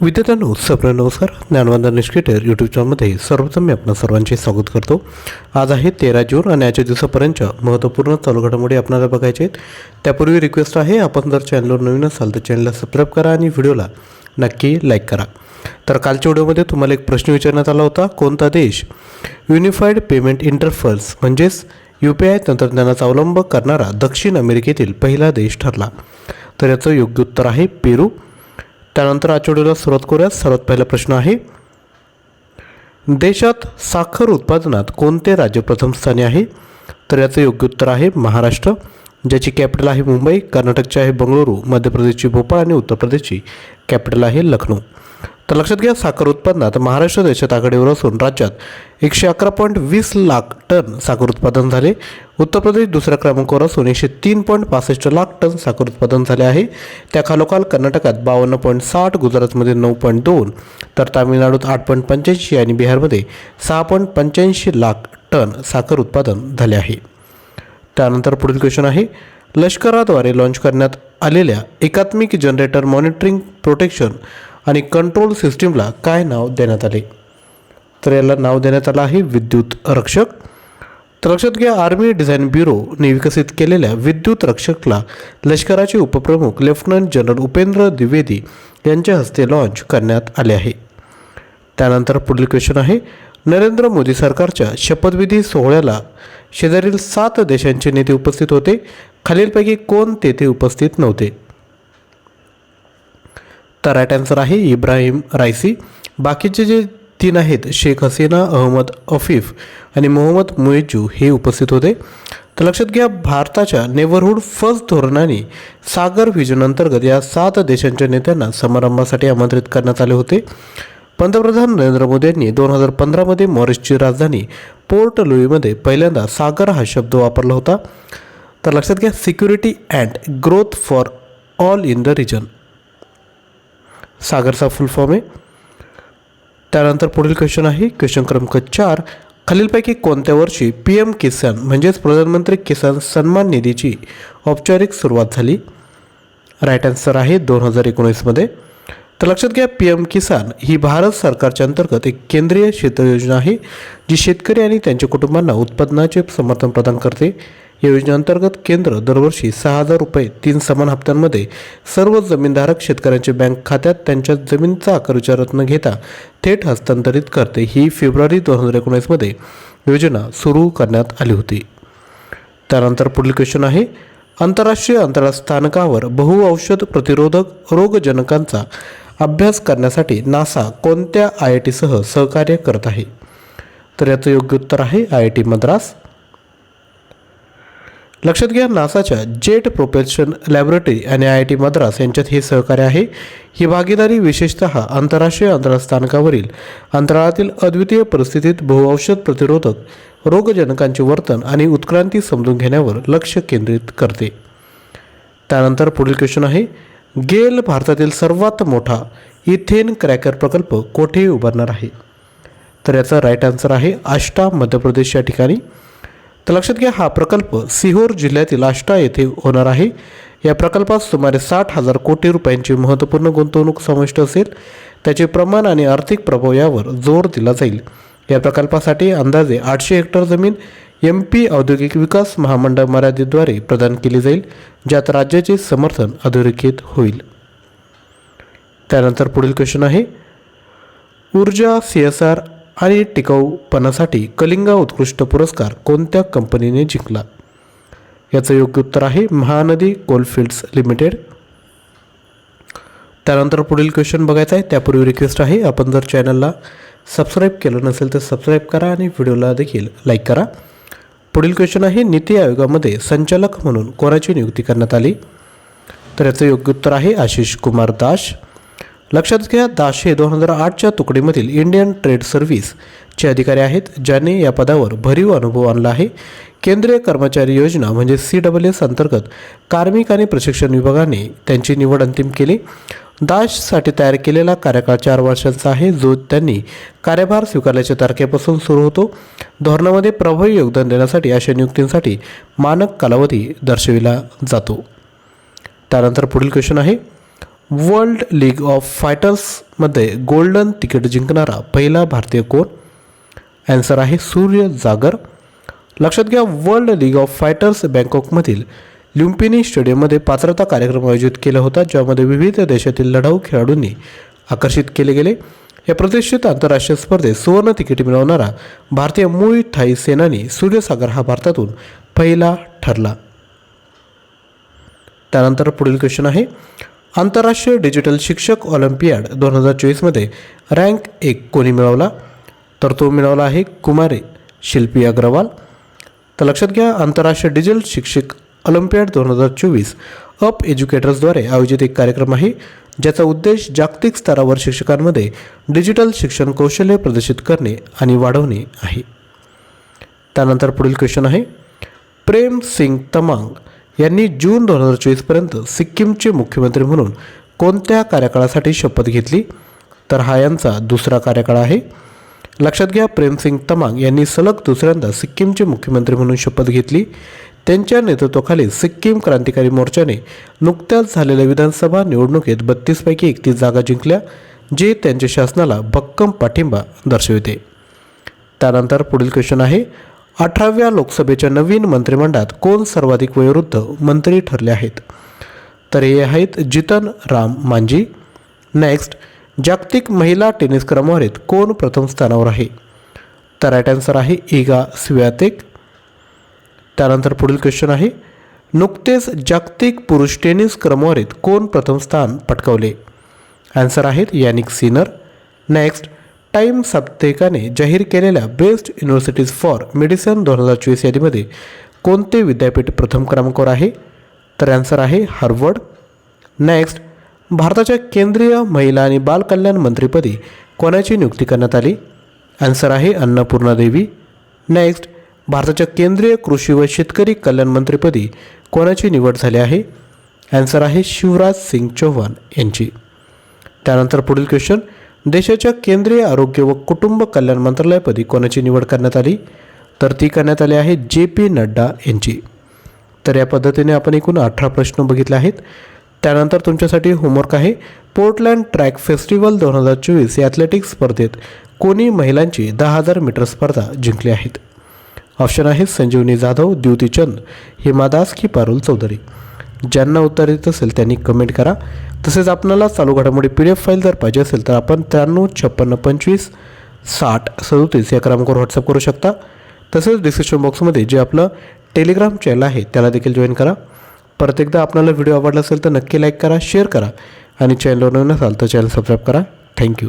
विद्यार्थ्यांनो सप्र नमस्कार. ज्ञानवंदन निष्केटर यूट्यूब चॅनलमध्ये सर्वप्रथम मी आपणा सर्वांचे स्वागत करतो. आज आहे तेरा जून आणि आजच्या दिवसापर्यंतच्या महत्त्वपूर्ण चालू घडामोडी आपल्याला बघायचे आहेत. त्यापूर्वी रिक्वेस्ट आहे आपण जर चॅनलवर नवीन असाल तर चॅनलला सबस्क्राईब करा आणि व्हिडिओला नक्की लाईक करा. तर कालच्या व्हिडिओमध्ये तुम्हाला एक प्रश्न विचारण्यात आला होता कोणता देश युनिफाईड पेमेंट इंटरफर्स म्हणजेच यू पी आय तंत्रज्ञानाचा अवलंब करणारा दक्षिण अमेरिकेतील पहिला देश ठरला? तर याचं योग्य उत्तर आहे पेरू. त्यानंतर आजच्या व्हिडिओला सुरुवात करूयात. सर्वात पहिला प्रश्न आहे देशात साखर उत्पादनात कोणते राज्य प्रथम स्थानी आहे? तर याचं योग्य उत्तर आहे महाराष्ट्र ज्याची कॅपिटल आहे मुंबई कर्नाटकची आहे बंगळुरू मध्य प्रदेशची भोपाळ आणि उत्तर प्रदेशची कॅपिटल आहे लखनौ तर लक्षात घ्या साखर उत्पादनात महाराष्ट्र देशात आघाडीवर असून राज्यात एकशे अकरा पॉईंट वीस लाख टन साखर उत्पादन झाले. उत्तर प्रदेश दुसऱ्या क्रमांकावर असून एकशे तीन पॉईंट पासष्ट लाख टन साखर उत्पादन झाले आहे. त्याखालोखाल कर्नाटकात बावन्न पॉईंट साठ गुजरातमध्ये नऊ पॉईंट दोन तर तामिळनाडूत आठ पॉईंट पंच्याऐंशी आणि बिहारमध्ये सहा पॉईंट पंच्याऐंशी लाख टन साखर उत्पादन झाले आहे. त्यानंतर पुढील क्वेश्चन आहे. लष्कराद्वारे लॉन्च करण्यात आलेल्या एकात्मिक जनरेटर मॉनिटरिंग प्रोटेक्शन आणि कंट्रोल सिस्टीमला काय नाव देण्यात आले? तर याला नाव देण्यात आलं आहे विद्युत रक्षक. तर लक्षात घ्या आर्मी डिझाईन ब्युरोने विकसित केलेल्या विद्युत रक्षकला लष्कराचे उपप्रमुख लेफ्टनंट जनरल उपेंद्र द्विवेदी यांच्या हस्ते लॉन्च करण्यात आले आहे. त्यानंतर पुढील क्वेश्चन आहे नरेंद्र मोदी सरकारच्या शपथविधी सोहळ्याला शेजारील सात देशांचे नेते उपस्थित होते. खालीलपैकी कोण तेथे उपस्थित नव्हते? तर राईट आन्सर आहे इब्राहिम रायसी. बाकीचे जे तीन आहेत शेख हसीना अहमद अफीफ आणि मोहम्मद मुएजू हे उपस्थित होते. तर लक्षात घ्या भारताच्या नेबरहूड फर्स्ट धोरणाने सागर व्हिजन अंतर्गत या सात देशांच्या नेत्यांना समारंभासाठी आमंत्रित करण्यात आले होते. पंतप्रधान नरेंद्र मोदी यांनी दोन हजार पंधरामध्ये मॉरिसची राजधानी पोर्ट लुईमध्ये पहिल्यांदा सागर हा शब्द वापरला होता. तर लक्षात घ्या security and growth for all in the region. सागरचा full form आहे. त्यानंतर पुढील क्वेश्चन आहे क्वेश्चन क्रमांक चार. खालीलपैकी कोणत्या वर्षी पी एम किसान म्हणजेच प्रधानमंत्री किसान सन्मान निधीची औपचारिक सुरुवात झाली? राईट आन्सर आहे दोन हजार एकोणीसमध्ये. तर लक्षात घ्या पी एम किसान ही भारत सरकारच्या अंतर्गत एक केंद्रीय क्षेत्र योजना आहे जी शेतकरी आणि त्यांच्या कुटुंबांना उत्पादनाचे समर्थन प्रदान करते. या योजनेअंतर्गत केंद्र दरवर्षी सहा हजार रुपये तीन समान हप्त्यांमध्ये सर्व जमीनधारक शेतकऱ्यांच्या बँक खात्यात त्यांच्या जमीनचा आकार विचारात न घेता थेट हस्तांतरित करते. ही फेब्रुवारी दोन हजार एकोणीसमध्ये योजना सुरू करण्यात आली होती. त्यानंतर पुढील क्वेश्चन आहे आंतरराष्ट्रीय अंतराळ स्थानकावर बहुऔषध प्रतिरोधक रोगजनकांचा अभ्यास करण्यासाठी नासा कोणत्या आय आय टीसह सहकार्य करत आहे? तर याचं योग्य उत्तर आहे आय आय टी मद्रास. लक्षात घ्या नासाच्या जेट प्रोपेल्शन लॅबोरेटरी आणि आय आय टी मद्रास यांच्यात हे सहकार्य आहे. ही भागीदारी विशेषतः आंतरराष्ट्रीय अंतराळस्थानकावरील अंतराळातील अद्वितीय परिस्थितीत बहुऔषध प्रतिरोधक रोगजनकांचे वर्तन आणि उत्क्रांती समजून घेण्यावर लक्ष केंद्रित करते. त्यानंतर पुढील क्वेश्चन आहे गेल भारतातील सर्वात मोठा इथेन क्रॅकर प्रकल्प कोठे उभारणार आहे? तर याचा राईट आन्सर आहे आष्टा मध्य प्रदेश या ठिकाणी. तर लक्षात घ्या हा प्रकल्प सिहोर जिल्ह्यातील आष्टा येथे होणार आहे. या प्रकल्पात सुमारे साठ हजार कोटी रुपयांची महत्त्वपूर्ण गुंतवणूक समाविष्ट असेल. त्याचे प्रमाण आणि आर्थिक प्रभाव यावर जोर दिला जाईल. या प्रकल्पासाठी अंदाजे आठशे हेक्टर जमीन एम पी औद्योगिक विकास महामंडळ मर्यादितद्वारे प्रदान केली जाईल ज्यात राज्याचे समर्थन अधोरेखित होईल. त्यानंतर पुढील क्वेश्चन आहे ऊर्जा सी एस आर आणि टिकाऊपणासाठी कलिंगा उत्कृष्ट पुरस्कार कोणत्या कंपनीने जिंकला? याचं योग्य उत्तर आहे महानदी कोलफिल्ड्स लिमिटेड. त्यानंतर पुढील क्वेश्चन बघायचा आहे. त्यापूर्वी रिक्वेस्ट आहे आपण जर चॅनलला सबस्क्राईब केलं नसेल तर सबस्क्राईब करा आणि व्हिडिओला देखील लाईक करा. पुढील क्वेश्चन आहे नीती आयोगामध्ये संचालक म्हणून कोणाची नियुक्ती करण्यात आली? तर याचं योग्य उत्तर आहे आशिष कुमार दास. लक्षात घ्या दाशे दोन हजार आठच्या तुकडीमधील इंडियन ट्रेड सर्व्हिसचे अधिकारी आहेत ज्यांनी या पदावर भरीव अनुभव आणला आहे. केंद्रीय कर्मचारी योजना म्हणजे सी डब्ल्यू एस अंतर्गत कार्मिक आणि प्रशिक्षण विभागाने त्यांची निवड अंतिम केली. दाशसाठी तयार केलेला कार्यकाळ चार वर्षांचा आहे जो त्यांनी कार्यभार स्वीकारल्याच्या तारखेपासून सुरू होतो. धोरणामध्ये प्रभावी योगदान देण्यासाठी अशा नियुक्तींसाठी मानक कालावधी दर्शविला जातो. त्यानंतर पुढील क्वेश्चन आहे. वर्ल्ड लीग ऑफ फायटर्समध्ये गोल्डन तिकीट जिंकणारा पहिला भारतीय कोण? ॲन्सर आहे सूर्य जागर. लक्षात घ्या वर्ल्ड लीग ऑफ फायटर्स बँकॉकमधील ल्युम्पिनी स्टेडियममध्ये पात्रता कार्यक्रम आयोजित केला होता ज्यामध्ये विविध देशातील लढाऊ खेळाडूंनी आकर्षित केले गेले. या प्रतिष्ठित आंतरराष्ट्रीय स्पर्धेत सुवर्ण तिकीट मिळवणारा भारतीय मूळ थाई सेनानी सूर्यसागर हा भारतातून पहिला ठरला. त्यानंतर पुढील क्वेश्चन आहे. आंतरराष्ट्रीय डिजिटल शिक्षक ऑलिम्पियाड दोन हजार चोवीसमध्ये रँक एक कोणी मिळवला? तर तो मिळवला आहे कुमारे शिल्पी अग्रवाल. तर लक्षात घ्या आंतरराष्ट्रीय डिजिटल शिक्षक ऑलिम्पियाड दोन हजार चोवीस अप एज्युकेटर्सद्वारे आयोजित एक कार्यक्रम आहे ज्याचा उद्देश जागतिक स्तरावर शिक्षकांमध्ये डिजिटल शिक्षण कौशल्य प्रदर्शित करणे आणि वाढवणे आहे. त्यानंतर पुढील क्वेश्चन आहे प्रेम सिंग तमांग. यांनी जून दोन हजार चोवीसपर्यंत सिक्कीमचे मुख्यमंत्री म्हणून कोणत्या कार्यकाळासाठी शपथ घेतली? तर हा यांचा दुसरा कार्यकाळ आहे. लक्षात घ्या प्रेमसिंग तमांग यांनी सलग दुसऱ्यांदा सिक्कीमचे मुख्यमंत्री म्हणून शपथ घेतली. त्यांच्या नेतृत्वाखाली सिक्कीम क्रांतिकारी मोर्चाने नुकत्याच झालेल्या विधानसभा निवडणुकीत बत्तीसपैकी एकतीस जागा जिंकल्या जे त्यांच्या शासनाला भक्कम पाठिंबा दर्शविते. त्यानंतर पुढील क्वेश्चन आहे. अठराव्या लोकसभेच्या नवीन मंत्रिमंडळात कोण सर्वाधिक वयोवृद्ध मंत्री ठरले आहेत? तर हे आहेत जितन राम मांझी. नेक्स्ट जागतिक महिला टेनिस क्रमवारीत कोण प्रथम स्थानावर आहे? तर राईट आन्सर आहे इगा स्व्यातेक. त्यानंतर पुढील क्वेश्चन आहे नुकतेच जागतिक पुरुष टेनिस क्रमवारीत कोण प्रथम स्थान पटकावले? आन्सर आहेत यानिक सिनर. नेक्स्ट टाईम साप्ताहिकाने जाहीर केलेल्या बेस्ट युनिव्हर्सिटीज फॉर मेडिसन दोन हजार चोवीस यादीमध्ये कोणते विद्यापीठ प्रथम क्रमांकावर आहे? तर आन्सर आहे हार्वर्ड. नेक्स्ट भारताच्या केंद्रीय महिला आणि बालकल्याण मंत्रीपदी कोणाची नियुक्ती करण्यात आली? आन्सर आहे अन्नपूर्णा देवी. नेक्स्ट भारताच्या केंद्रीय कृषी व शेतकरी कल्याण मंत्रीपदी कोणाची निवड झाली आहे? आन्सर आहे शिवराज सिंग चौहान यांची. त्यानंतर पुढील क्वेश्चन देशाच्या केंद्रीय आरोग्य व कुटुंब कल्याण मंत्रालयापदी कोणाची निवड करण्यात आली? तर ती करण्यात आली आहे जे पी नड्डा यांची. तर या पद्धतीने आपण एकूण अठरा प्रश्न बघितले आहेत. त्यानंतर तुमच्यासाठी होमवर्क आहे. पोर्टलँड ट्रॅक फेस्टिवल दोन हजार चोवीस या ॲथलेटिक्स स्पर्धेत कोणी महिलांची दहा हजार मीटर स्पर्धा जिंकली आहेत? ऑप्शन आहेत संजीवनी जाधव द्युती चंद हिमादास की पारुल चौधरी. ज्यांना उत्तर येत असेल त्यांनी कमेंट करा. तसेच आपल्याला चालू घडामोडी पी डी एफ फाईल जर पाहिजे असेल तर आपण त्र्याण्णव छप्पन्न पंचवीस साठ सदोतीस या क्रमांकावर व्हॉट्सअप करू शकता. तसेच डिस्क्रिप्शन बॉक्समध्ये जे आपलं टेलिग्राम चॅनल आहे त्याला देखील जॉईन करा. परत एकदा आपल्याला व्हिडिओ आवडला असेल तर नक्की लाईक करा शेअर करा. आणि चॅनलवर नवीन असाल तर चॅनल सबस्क्राईब करा. थँक्यू